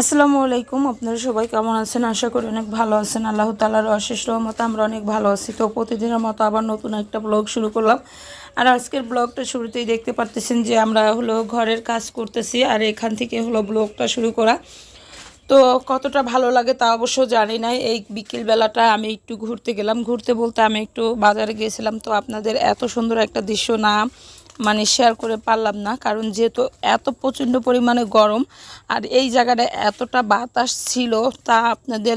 আসসালামু আলাইকুম, আপনারা সবাই কেমন আছেন? আশা করি অনেক ভালো আছেন। আল্লাহ তালার অশেষ রহমত আমরা অনেক ভালো আছি। তো প্রতিদিনের মতো আবার নতুন একটা ব্লগ শুরু করলাম। আর আজকের ব্লগটা শুরুতেই দেখতে পারতেছেন যে আমরা হলো ঘরের কাজ করতেছি আর এখান থেকে হলো ব্লগটা শুরু করা। তো কতটা ভালো লাগে তা অবশ্য জানি না। এই বিকেলবেলাটা আমি একটু ঘুরতে গেলাম। ঘুরতে বলতে আমি একটু বাজারে গিয়েছিলাম। তো আপনাদের এত সুন্দর একটা দৃশ্য না মানে শেয়ার করে পারলাম না, কারণ যেহেতু এত প্রচণ্ড পরিমাণে গরম আর এই জায়গাটা এতটা বাতাস ছিল, তা আপনাদের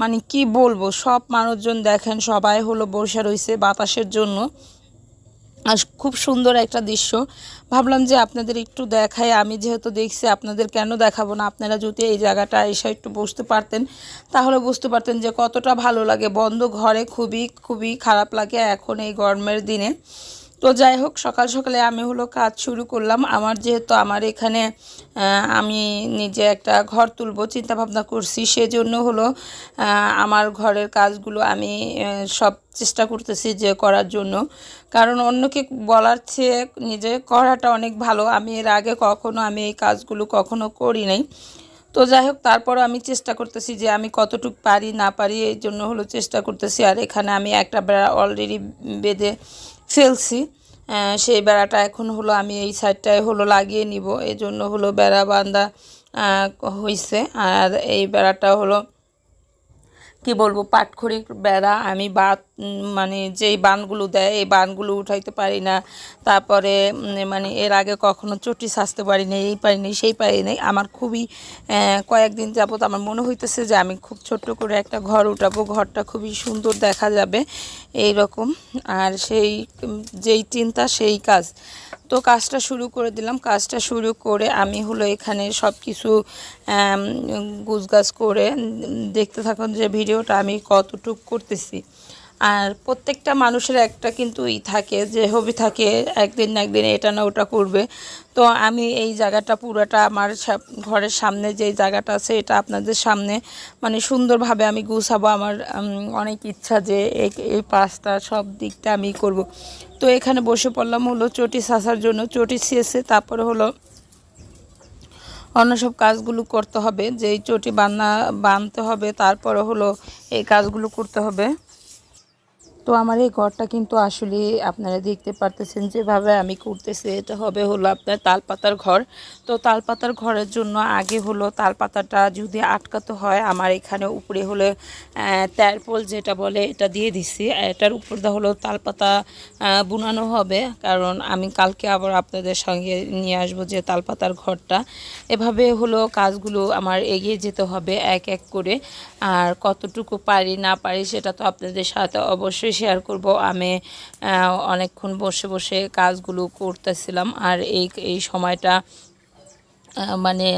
মানে কি বলব, সব মানুষজন দেখেন সবাই হলো বসে রয়েছে বাতাসের জন্য। আর খুব সুন্দর একটা দৃশ্য। ভাবলাম যে আপনাদের একটু দেখাই, আমি যেহেতু দেখছি আপনাদের কেন দেখাবো না, আপনারা যদি এই জায়গাটা এসে একটু বসতে পারতেন, তাহলে বুঝতে পারতেন যে কতটা ভালো লাগে। বন্ধ ঘরে খুবই খুবই খারাপ লাগে এখন এই গরমের দিনে। তো যাই হোক, সকাল সকালে আমি হলো কাজ শুরু করলাম। আমার যেহেতু আমার এখানে আমি নিজে একটা ঘর তুলবো চিন্তা ভাবনা করছি, সেজন্য হলো আমার ঘরের কাজগুলো আমি সব চেষ্টা করতেছি যে করার জন্য। কারণ অন্যকে বলার চেয়ে নিজে করাটা অনেক ভালো। আমি এর আগে কখনো আমি এই কাজগুলো কখনো করি নাই। তো যাই হোক, তারপরও আমি চেষ্টা করতেছি যে আমি কতটুকু পারি না পারি, এই জন্য হলো চেষ্টা করতেছি। আর এখানে আমি একটা বেড়া অলরেডি বেঁধে ফেলছি। সেই বেড়াটা এখন হলো আমি এই সাইডটায় হলো লাগিয়ে নিব। এই জন্য হলো বেড়া বান্ধা হয়েছে আর এই বেড়াটা হলো কি বলব, পাটখড়ির বেড়া আমি বাত মানে যেই বানগুলো দেয়, এই বানগুলো উঠাইতে পারি না। তারপরে মানে এর আগে কখনো চটি সাজতে পারি এই পারি সেই পারি নাই আমার খুবই কয়েকদিন যাবত আমার মনে হইতেছে যে আমি খুব ছোট্ট করে একটা ঘর উঠাবো, ঘরটা খুবই সুন্দর দেখা যাবে এই রকম আর সেই যেই চিন্তা, সেই কাজ। তো কাজটা শুরু করে দিলাম। কাজটা শুরু করে আমি হলো এখানে সব কিছু গুজগাছ করে দেখতে থাকুন যে ভিডিওটা আমি কতটুক করতেছি। আর প্রত্যেকটা মানুষের একটা কিন্তু ই থাকে, যে হবি থাকে, একদিন না একদিন এটা না ওটা করবে। তো আমি এই জায়গাটা পুরোটা আমার ঘরের সামনে যে জায়গাটা আছে, এটা আপনাদের সামনে মানে সুন্দরভাবে আমি গুছাবো আমার অনেক ইচ্ছা যে এই পাঁচটা সব দিকটা আমি করব। তো এখানে বসে পড়লাম হলো চটি সাসার জন্য, চটি ছিয়েছে তারপরে হলো অন্য সব কাজগুলো করতে হবে, যেই চটি বান্না, বানতে হবে, তারপরে হলো এই কাজগুলো করতে হবে। তো আমার এই ঘরটা কিন্তু আসলে আপনারা দেখতে পারতেছেন যেভাবে আমি করতেছি। এটা হবে হলো আপনার তালপাতার ঘর। তো তালপাতার ঘরের জন্য আগে হলো তালপাতাটা যদি আটকাতে হয়, আমার এখানে উপরে হলো তেরপোল যেটা বলে এটা দিয়ে দিছি। এটার উপর দিয়ে হলো তালপাতা বুনানো হবে। কারণ আমি কালকে আবার আপনাদের সঙ্গে নিয়ে আসব যে তালপাতার ঘরটা। এভাবে হলো কাজগুলো আমার এগিয়ে যেতে হবে এক এক করে। আর কতটুকু পারি না পারি সেটা তো আপনাদের সাথে অবশ্যই শেয়ার করব। আমি অনেকক্ষণ বসে বসে কাজগুলো করতেছিলাম। আর এই এই সময়টা মানে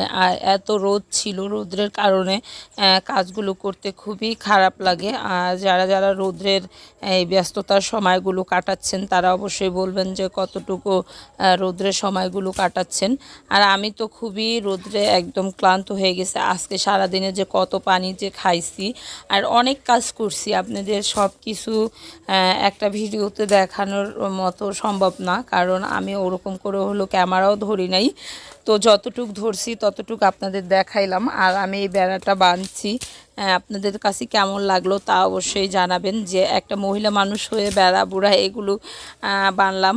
এত রোদ ছিল রৌদ্রের কারণে কাজগুলো করতে খুবই খারাপ লাগে। আর যারা যারা রৌদ্রের এই ব্যস্ততার সময়গুলো কাটাচ্ছেন, তারা অবশ্যই বলবেন যে কতটুকু রৌদ্রের সময়গুলো কাটাচ্ছেন। আর আমি তো খুবই রৌদ্রে একদম ক্লান্ত হয়ে গেছে। আজকে সারাদিনে যে কত পানি যে খাইছি, আর অনেক কাজ করছি। আপনাদের সব কিছু একটা ভিডিওতে দেখানোর মতো সম্ভব না, কারণ আমি ওরকম করে হলো ক্যামেরাও ধরি নাই। তো যতটুক ধরছি ততটুক আপনাদের দেখাইলাম। আর আমি এই বেড়াটা বাঁধছি আপনাদের কাছে কেমন লাগল তা অবশ্যই জানাবেন যে একটা মহিলা মানুষ হয়ে বেড়া বুড়া এগুলো বানলাম।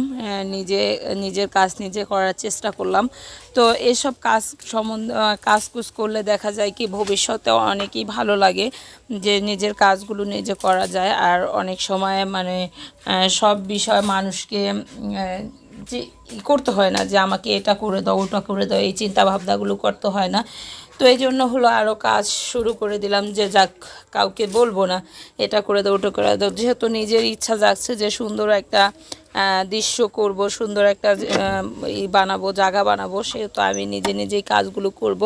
নিজে নিজের কাজ নিজে করার চেষ্টা করলাম। তো এসব কাজ সম্বন্ধে আহ, কাজ কুজ করলে দেখা যায় কি ভবিষ্যতে অনেকই ভালো লাগে যে নিজের কাজগুলো নিজে করা যায়। আর অনেক সময় মানে সব বিষয় মানুষকে যে করতে হয় না যে আমাকে এটা করে দাও, ওটা করে দাও, এই চিন্তা ভাবনাগুলো করতে হয় না। তো এই জন্য হলো আরও কাজ শুরু করে দিলাম যে যাক, কাউকে বলব না, এটা করে দাও, ওটা করে দাও। যেহেতু নিজের ইচ্ছা যাচ্ছে যে সুন্দর একটা দৃশ্য করব, সুন্দর একটা ই বানাবো, জায়গা বানাবো, সেহেতু আমি নিজে নিজেই কাজগুলো করব।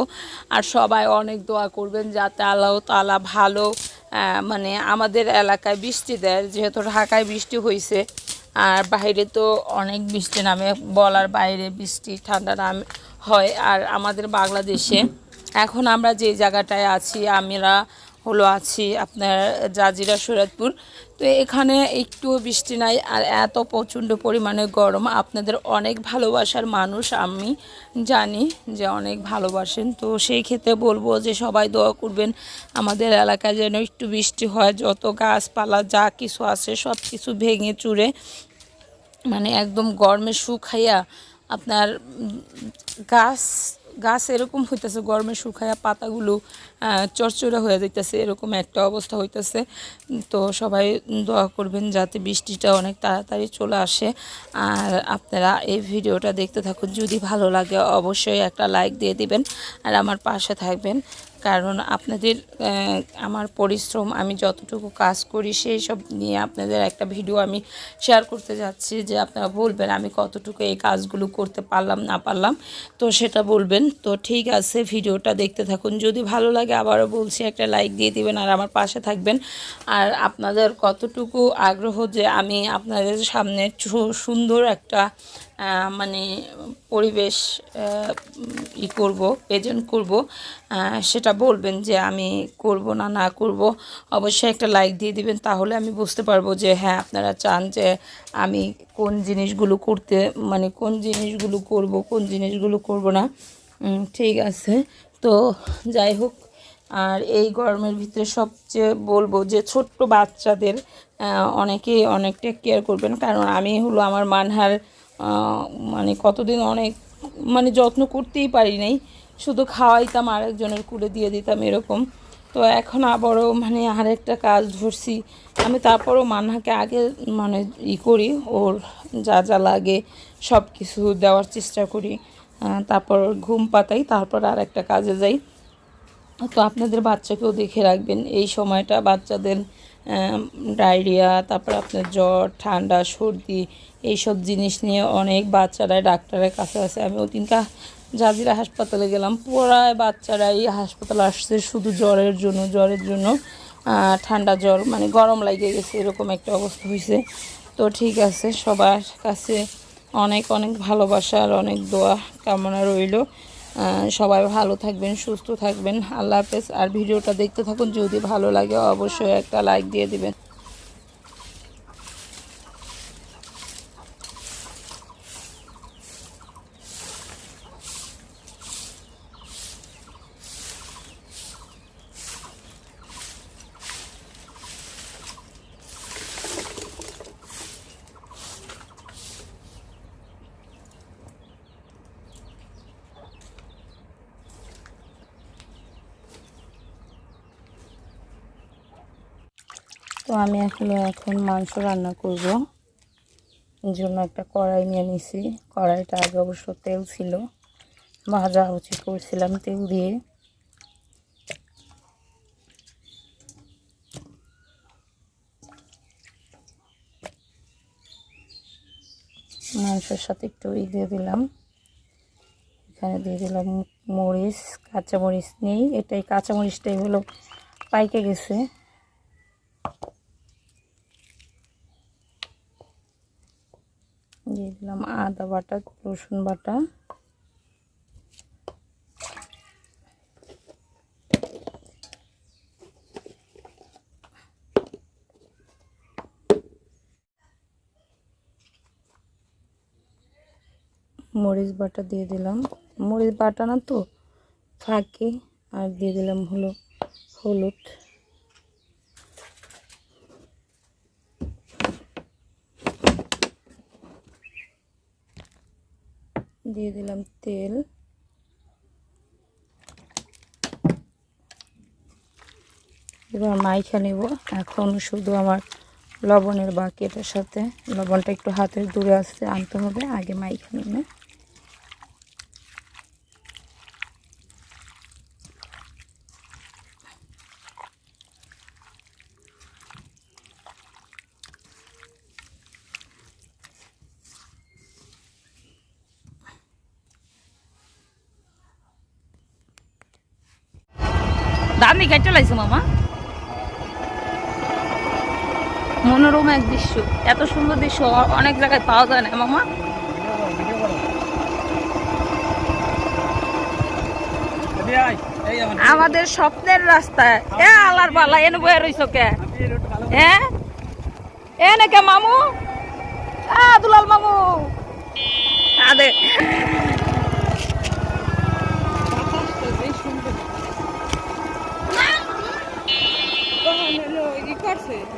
আর সবাই অনেক দোয়া করবেন যাতে আল্লাহ তালা ভালো মানে আমাদের এলাকায় বৃষ্টি দেয়, যেহেতু ঢাকায় বৃষ্টি হয়েছে আর বাইরে তো অনেক বৃষ্টি নামে, বলার বাইরে বৃষ্টি, ঠান্ডা নাম হয়। আর আমাদের বাংলাদেশে এখন আমরা যে জায়গাটায় আছি, আমরা হলো আছি আপনার জাজিরা শরীয়তপুর তো এখানে একটু বৃষ্টি নাই আর এত প্রচণ্ড পরিমাণে গরম। আপনাদের অনেক ভালোবাসার মানুষ আমি জানি যে অনেক ভালোবাসেন। তো সেই ক্ষেত্রে বলব যে সবাই দোয়া করবেন আমাদের এলাকায় যেন একটু বৃষ্টি হয়। যত গাছপালা যা কিছু আছে সব কিছু ভেঙে চুরে মানে একদম গরমে শুকাইয়া আপনার গাছ গাছ এরকম হইতেছে, গরমে শুকায়া পাতাগুলো চরচরা হয়ে যাইতেছে, এরকম একটা অবস্থা হইতেছে। তো সবাই দোয়া করবেন যাতে বৃষ্টিটা অনেক তাড়াতাড়ি চলে আসে। আর আপনারা এই ভিডিওটা দেখতে থাকুন। যদি ভালো লাগে অবশ্যই একটা লাইক দিয়ে দিবেন। আর আমার পাশে থাকবেন। কারণ আপনাদের আমার পরিশ্রম, আমি যতটুকু কাজ করি সেই সব নিয়ে আপনাদের একটা ভিডিও আমি শেয়ার করতে যাচ্ছি যে আপনারা বলবেন, আমি কতটুকু এই কাজগুলো করতে পারলাম, না পারলাম, তো সেটা বলবেন। তো ঠিক আছে, ভিডিওটা দেখতে থাকুন। যদি ভালো লাগে আবারও বলছি, একটা লাইক দিয়ে দিবেন আর আমার পাশে থাকবেন। আর আপনাদের কতটুকু আগ্রহ যে আমি আপনাদের সামনে সুন্দর একটা মানে পরিবেশ ই করব প্রেজেন্ট করব সেটা বলবেন যে আমি করব না না করব। অবশ্যই একটা লাইক দিয়ে দিবেন, তাহলে আমি বুঝতে পারব যে হ্যাঁ আপনারা চান যে আমি কোন জিনিসগুলো করতে মানে কোন জিনিসগুলো করব, কোন জিনিসগুলো করব না। ঠিক আছে। তো যাই হোক, আর এই গরমের ভিতরে সবচেয়ে বলব যে ছোট্ট বাচ্চাদের অনেকেই অনেকটা কেয়ার করবেন। কারণ আমি হলো আমার মানহার মানে কতদিন অনেক মানে যত্ন করতেই পারি নাই। শুধু খাওয়াইতাম, আরেকজনের কুড়ে দিয়ে দিতাম এরকম। তো এখন আবারও মানে আরেকটা কাজ ধরছি। আমি তারপরও মানহাকে আগে মানে ই করি, ওর যা যা লাগে সব কিছু দেওয়ার চেষ্টা করি। তারপর ঘুম পাতাই, তারপর আর একটা কাজে যাই। তো আপনাদের বাচ্চাকেও দেখে রাখবেন, এই সময়টা বাচ্চাদের ডায়রিয়া, তারপর আপনার জ্বর, ঠান্ডা, সর্দি এইসব জিনিস নিয়ে অনেক বাচ্চারাই ডাক্তারের কাছে আছে আমি ওদিনকা জাজিরা হাসপাতালে গেলাম। পুরায় বাচ্চারাই হাসপাতালে আসছে শুধু জ্বরের জন্য জ্বরের জন্য। ঠান্ডা জ্বর মানে গরম লাগে গেছে, এরকম একটা অবস্থা হয়েছে তো ঠিক আছে, সবার কাছে অনেক অনেক ভালোবাসা আর অনেক দোয়া কামনা রইল। সবাই ভালো থাকবেন, সুস্থ থাকবেন। আল্লাহ হাফেজ। আর ভিডিওটা দেখতে থাকুন, যদি ভালো লাগে অবশ্যই একটা লাইক দিয়ে দিবেন। আমি আসলে এখন মাংস রান্না করব। এই জন্য একটা কড়াই নিয়ে নিছি। কড়াইটা আগে অবশ্য তেল ছিল। ভাজা উচিত করছিলাম তেল দিয়ে। মাংসের সাথে একটু ই দিয়ে দিলাম। এখানে দিয়ে দিলাম মরিচ, কাঁচামরিচ নেই। এটাই কাঁচামরিচটাই হলো পাইকে গেছে দিয়ে দিলাম আদা বাটা, রসুন বাটা। মরিচ বাটা দিয়ে দিলাম। মরিচ বাটা না তো, ফাঁকে। আর দিয়ে দিলাম হলো হলুদ। দিয়ে দিলাম তেল। এবার মাইখা নেব। এখন শুধু আমার লবণের বাকি এটার সাথে। লবণটা একটু হাতের দূরে আসতে আনতে হবে, আগে মাইখা নেবে। দাম দিয়ে কেটে লাগছে মামা। মনোরম এক দৃশ্য। এত সুন্দর দৃশ্য অনেক জায়গায় পাওয়া যায় না মামা। আমাদের স্বপ্নের রাস্তায়। এ আলার বালা, এনে বয়ে রইছ কে? হ্যাঁ এ নাকি মামু? আ, দুলাল মামু। আদে করছে এখানে